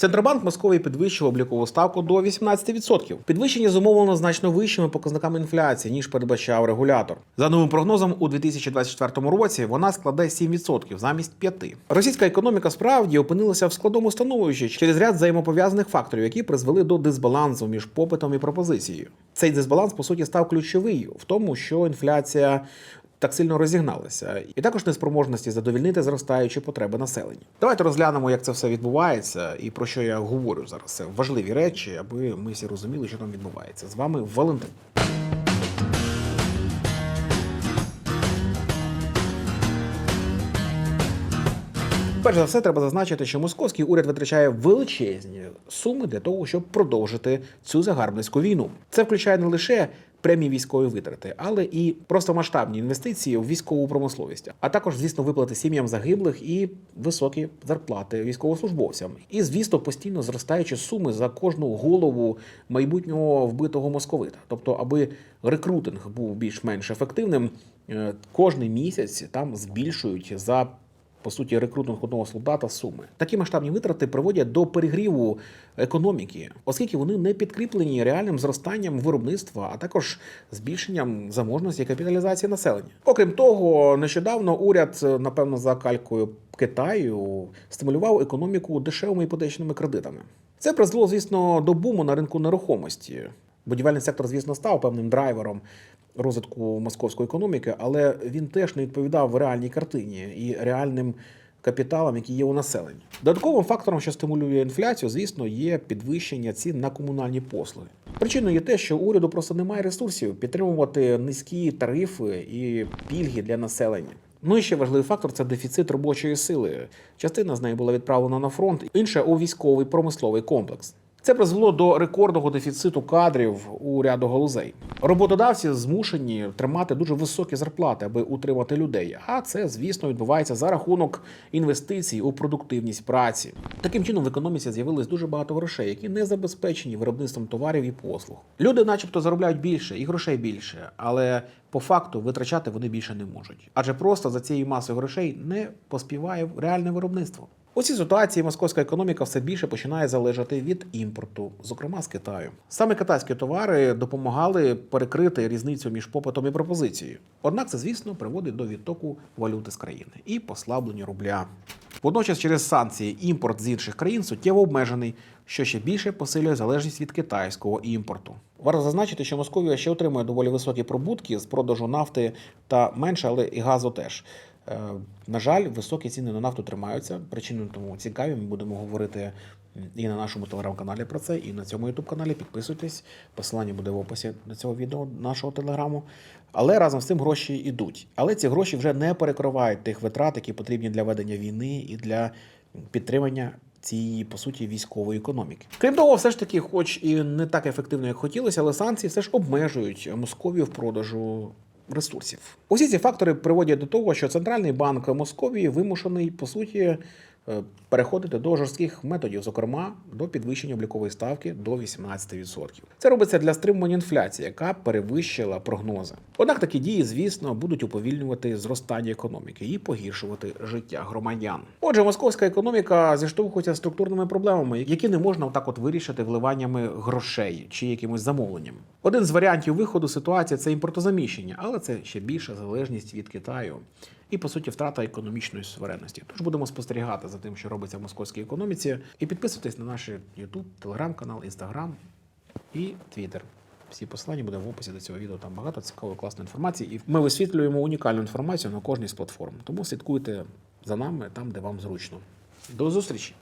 Центробанк Московії підвищив облікову ставку до 18%. Підвищення зумовлено значно вищими показниками інфляції, ніж передбачав регулятор. За новим прогнозом, у 2024 році вона складе 7% замість 5%. Російська економіка справді опинилася в складному становищі через ряд взаємопов'язаних факторів, які призвели до дисбалансу між попитом і пропозицією. Цей дисбаланс по суті став ключовий в тому, що інфляція так сильно розігналися, і також неспроможності задовільнити зростаючі потреби населення. Давайте розглянемо, як це все відбувається і про що я говорю зараз. Це важливі речі, аби ми всі розуміли, що там відбувається. З вами Валентин. Перш за все, треба зазначити, що московський уряд витрачає величезні суми для того, щоб продовжити цю загарбницьку війну. Це включає не лише прямі військові витрати, але і просто масштабні інвестиції в військову промисловість, а також, звісно, виплати сім'ям загиблих і високі зарплати військовослужбовцям. І, звісно, постійно зростаючі суми за кожну голову майбутнього вбитого московита. Тобто, аби рекрутинг був більш-менш ефективним, е, кожний місяць там збільшують за по суті, рекрутинг одного солдата суми. Такі масштабні витрати приводять до перегріву економіки, оскільки вони не підкріплені реальним зростанням виробництва, а також збільшенням заможності капіталізації населення. Окрім того, нещодавно уряд, напевно, за калькою Китаю стимулював економіку дешевими іпотечними кредитами. Це призвело, звісно, до буму на ринку нерухомості. Будівельний сектор, звісно, став певним драйвером розвитку московської економіки, але він теж не відповідав реальній картині і реальним капіталам, які є у населення. Додатковим фактором, що стимулює інфляцію, звісно, є підвищення цін на комунальні послуги. Причиною є те, що уряду просто немає ресурсів підтримувати низькі тарифи і пільги для населення. Ну і ще важливий фактор це дефіцит робочої сили. Частина з неї була відправлена на фронт, інша у військовий промисловий комплекс. Це призвело до рекордного дефіциту кадрів у ряду галузей. Роботодавці змушені тримати дуже високі зарплати, аби утримати людей. А це, звісно, відбувається за рахунок інвестицій у продуктивність праці. Таким чином, в економіці з'явилось дуже багато грошей, які не забезпечені виробництвом товарів і послуг. Люди, начебто, заробляють більше і грошей більше, але по факту витрачати вони більше не можуть. Адже просто за цією масою грошей не поспіває реальне виробництво. У цій ситуації московська економіка все більше починає залежати від імпорту, зокрема з Китаю. Саме китайські товари допомагали перекрити різницю між попитом і пропозицією. Однак це, звісно, приводить до відтоку валюти з країни і послаблення рубля. Водночас, через санкції імпорт з інших країн суттєво обмежений, що ще більше посилює залежність від китайського імпорту. Варто зазначити, що Московія ще отримує доволі високі прибутки з продажу нафти та менше, але і газу теж. Е, На жаль, високі ціни на нафту тримаються. Причиною тому цікаві. Ми будемо говорити і на нашому телеграм-каналі про це, і на цьому ютуб-каналі. Підписуйтесь. Посилання буде в описі до цього відео нашого телеграму. Але разом з цим гроші йдуть. Але ці гроші вже не перекривають тих витрат, які потрібні для ведення війни і для підтримання. Цієї по суті військової економіки, крім того, все ж таки, хоч і не так ефективно, як хотілося, але санкції все ж обмежують Московію в продажу ресурсів. Усі ці фактори приводять до того, що центральний банк Московії вимушений по суті переходити до жорстких методів, зокрема до підвищення облікової ставки до 18%. Це робиться для стримування інфляції, яка перевищила прогнози. Однак такі дії, звісно, будуть уповільнювати зростання економіки і погіршувати життя громадян. Отже, московська економіка зіштовхується з структурними проблемами, які не можна отак от вирішити вливаннями грошей чи якимось замовленням. Один з варіантів виходу ситуації це імпортозаміщення, але це ще більша залежність від Китаю і по суті втрата економічної суверенності. Тож будемо спостерігати за тим, що робиться в московській економіці, і підписуйтесь на наш YouTube, телеграм-канал, Instagram і Twitter. Всі посилання буде в описі до цього відео. Там багато цікавої класної інформації. І ми висвітлюємо унікальну інформацію на кожній з платформ. Тому слідкуйте за нами там, де вам зручно. До зустрічі!